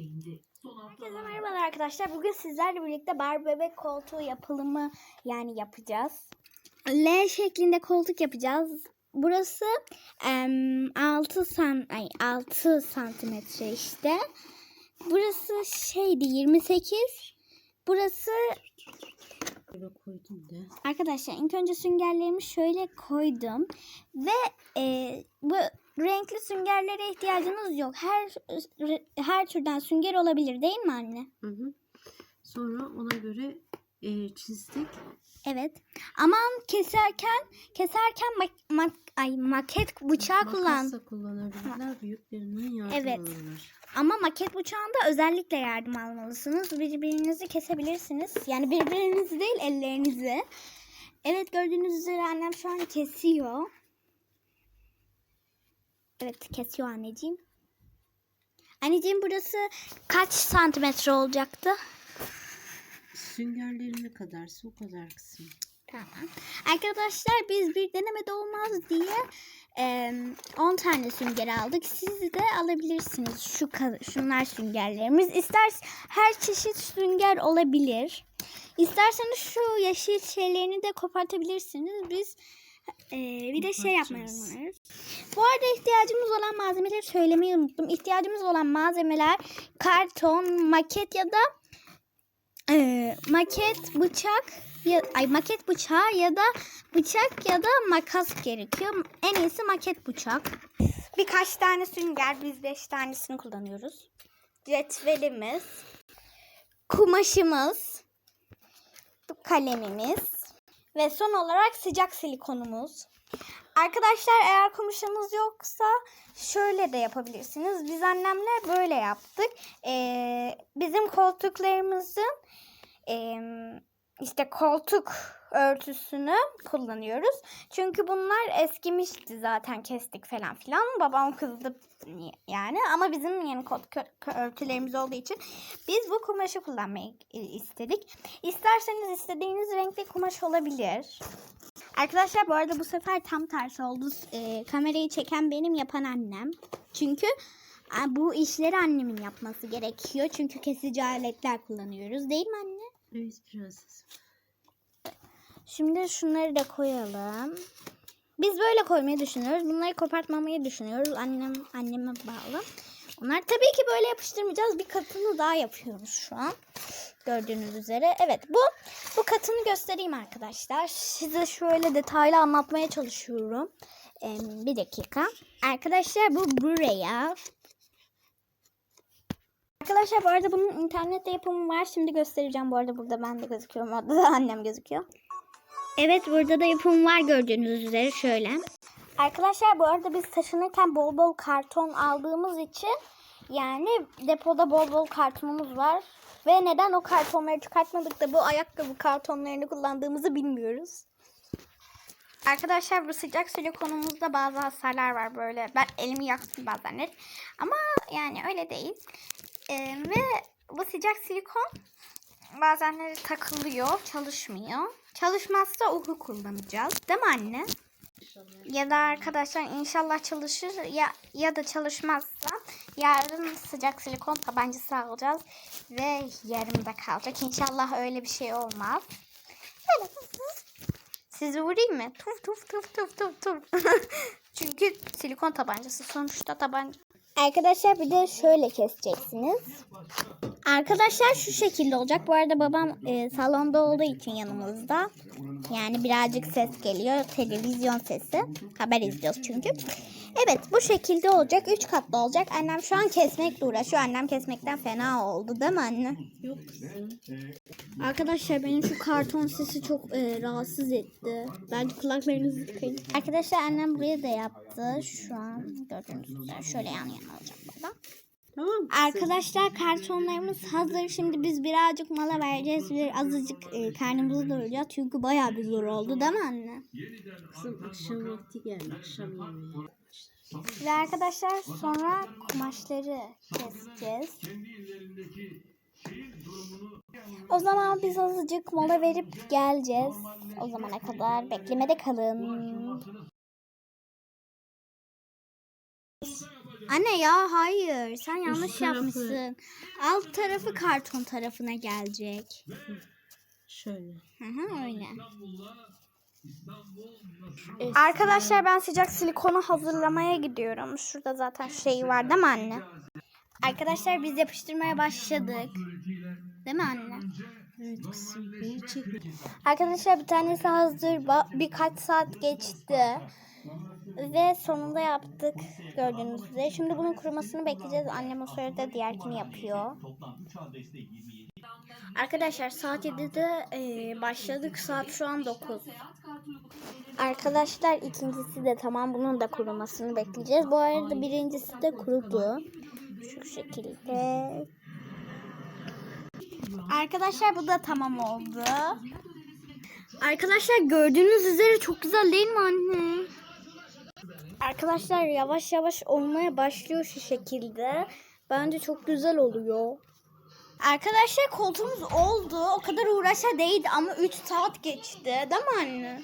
Herkese merhabalar arkadaşlar. Bugün sizlerle birlikte Barbie bebek koltuğu yapılımı yani yapacağız. L şeklinde koltuk yapacağız. Burası em, 6 san ay 6 santimetre işte. Burası şeydi 28. Burası. Arkadaşlar ilk önce süngerlerimi şöyle koydum ve e, bu renkli süngerlere ihtiyacınız yok. Her her türden sünger olabilir değil mi anne? Hı hı. Sonra ona göre e, çizdik. Evet. Aman keserken keserken mak- mak- ay maket bıçağı kullan. Makas da kullanabilirler. Büyüklerinden yardım Evet. alırlar. Ama maket bıçağında özellikle yardım almalısınız. Birbirinizi kesebilirsiniz. Yani birbirinizi değil ellerinizi. Evet gördüğünüz üzere annem şu an kesiyor. Evet kesiyor anneciğim. Anneciğim burası kaç santimetre olacaktı? Süngerleri ne kadarsa o kadar kısım. Tamam. Arkadaşlar biz bir denemede olmaz diye e, 10 tane sünger aldık. Siz de alabilirsiniz. Şu şunlar süngerlerimiz. İster her çeşit sünger olabilir. İsterseniz şu yeşil şeylerini de kopartabilirsiniz. Biz e, bir de şey yapmayı unutmayız. Bu arada ihtiyacımız olan malzemeleri söylemeyi unuttum. İhtiyacımız olan malzemeler karton, maket ya da e, maket, bıçak ya, ay maket bıçağı ya da bıçak ya da makas gerekiyor. En iyisi maket bıçak. Birkaç tane sünger, biz beş tanesini kullanıyoruz. Cetvelimiz, kumaşımız, kalemimiz ve son olarak sıcak silikonumuz. Arkadaşlar eğer kumaşınız yoksa şöyle de yapabilirsiniz. Biz annemle böyle yaptık. Ee, bizim koltuklarımızın em, işte koltuk örtüsünü kullanıyoruz. Çünkü bunlar eskimişti zaten kestik falan filan. Babam kızdı yani ama bizim yeni koltuk örtülerimiz olduğu için biz bu kumaşı kullanmayı e, istedik. İsterseniz istediğiniz renkli kumaş olabilir. Arkadaşlar bu arada bu sefer tam tersi oldu. Ee, kamerayı çeken benim yapan annem. Çünkü e, bu işleri annemin yapması gerekiyor. Çünkü kesici aletler kullanıyoruz değil mi anne? Evet prenses. Şimdi şunları da koyalım. Biz böyle koymayı düşünüyoruz. Bunları kopartmamayı düşünüyoruz. Annem anneme bağlı. Onlar tabii ki böyle yapıştırmayacağız. Bir katını daha yapıyoruz şu an. Gördüğünüz üzere. Evet bu bu katını göstereyim arkadaşlar. Size şöyle detaylı anlatmaya çalışıyorum. Ee, bir dakika. Arkadaşlar bu buraya. Arkadaşlar bu arada bunun internette yapımı var. Şimdi göstereceğim. Bu arada burada ben de gözüküyorum. Orada da annem gözüküyor. Evet burada da yapım var gördüğünüz üzere şöyle. Arkadaşlar bu arada biz taşınırken bol bol karton aldığımız için yani depoda bol bol kartonumuz var. Ve neden o kartonları çıkartmadık da bu ayakkabı kartonlarını kullandığımızı bilmiyoruz. Arkadaşlar bu sıcak silikonumuzda bazı hasarlar var böyle. Ben elimi yaktım bazenler. Ama yani öyle değil. Ee, ve bu sıcak silikon bazenleri takılıyor, çalışmıyor. Çalışmazsa uhu kullanacağız. Değil mi anne? Ya da arkadaşlar inşallah çalışır ya ya da çalışmazsa yarın sıcak silikon tabancası alacağız ve yarımda kalacak. İnşallah öyle bir şey olmaz. Böyle sizi vurayım mı? Tuf tuf tuf tuf tuf tuf. Çünkü silikon tabancası sonuçta tabanca. Arkadaşlar bir de şöyle keseceksiniz. Arkadaşlar şu şekilde olacak. Bu arada babam e, salonda olduğu için yanımızda. Yani birazcık ses geliyor. Televizyon sesi. Haber izliyoruz çünkü. Evet bu şekilde olacak. Üç katlı olacak. Annem şu an kesmekle uğraşıyor. Annem kesmekten fena oldu değil mi anne? Yok kızım. Arkadaşlar benim şu karton sesi çok e, rahatsız etti. Bence kulaklarınızı tıkayın. Arkadaşlar annem buraya da yaptı. Şu an gördüğünüz üzere şöyle yan yana olacak burada. Tamam. Arkadaşlar kartonlarımız hazır. Şimdi biz birazcık mala vereceğiz. Bir azıcık e, karnımızı doyuracağız. Çünkü bayağı bir zor oldu değil mi anne? Kızım akşam vakti geldi. Akşam yemeği. Ve arkadaşlar sonra kumaşları keseceğiz. O zaman biz azıcık mola verip geleceğiz. O zamana kadar beklemede kalın. Anne ya hayır. Sen yanlış tarafı- yapmışsın. Alt tarafı karton tarafına gelecek. Şöyle. Hı hı öyle. Es- Arkadaşlar ben sıcak silikonu hazırlamaya gidiyorum. Şurada zaten şey var değil mi anne? Arkadaşlar biz yapıştırmaya başladık. Değil mi anne? Evet. Arkadaşlar bir tanesi hazır. Birkaç saat geçti. Ve sonunda yaptık gördüğünüz üzere. Şimdi bunun kurumasını bekleyeceğiz. Annem o sırada diğerkini yapıyor. Arkadaşlar saat 7'de e, başladık. Saat şu an 9. Arkadaşlar ikincisi de tamam. Bunun da kurumasını bekleyeceğiz. Bu arada birincisi de kurudu. Şu şekilde. Arkadaşlar bu da tamam oldu. Arkadaşlar gördüğünüz üzere çok güzel değil mi anne? Arkadaşlar yavaş yavaş olmaya başlıyor şu şekilde. Bence çok güzel oluyor. Arkadaşlar koltuğumuz oldu. O kadar uğraşa değildi ama 3 saat geçti. Değil mi anne?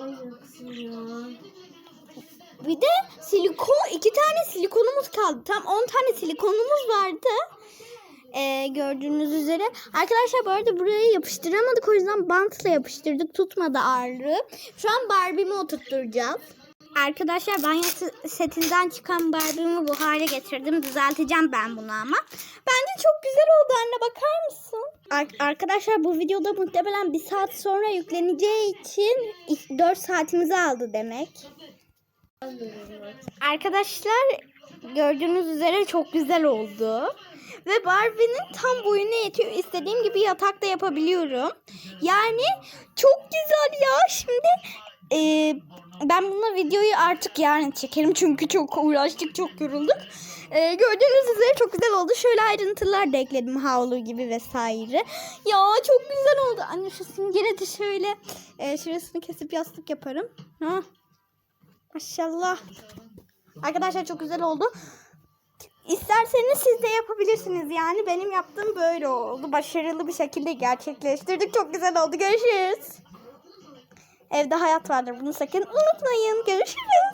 Ay ya. Bir de silikon, iki tane silikonumuz kaldı. Tam 10 tane silikonumuz vardı. Ee, gördüğünüz üzere. Arkadaşlar bu arada buraya yapıştıramadık. O yüzden bantla yapıştırdık. Tutmadı ağırlığı. Şu an Barbie'mi oturtturacağız. Arkadaşlar banyo se- setinden çıkan Barbie'mi bu hale getirdim. Düzelteceğim ben bunu ama. Bence çok güzel oldu anne bakar mısın? Ar- arkadaşlar bu videoda muhtemelen bir saat sonra yükleneceği için 4 saatimizi aldı demek. Arkadaşlar gördüğünüz üzere çok güzel oldu. Ve Barbie'nin tam boyuna yetiyor. İstediğim gibi yatakta yapabiliyorum. Yani çok güzel ya. Şimdi e, ben bununla videoyu artık yarın çekerim. Çünkü çok uğraştık, çok yorulduk. E, gördüğünüz üzere çok güzel oldu. Şöyle ayrıntılar da ekledim havlu gibi vesaire. Ya çok güzel oldu. Anne şu süngeri de şöyle e, şurasını kesip yastık yaparım. Ha. Maşallah. Arkadaşlar çok güzel oldu. İsterseniz siz de yapabilirsiniz. Yani benim yaptığım böyle oldu. Başarılı bir şekilde gerçekleştirdik. Çok güzel oldu. Görüşürüz. Evde hayat vardır. Bunu sakın unutmayın. Görüşürüz.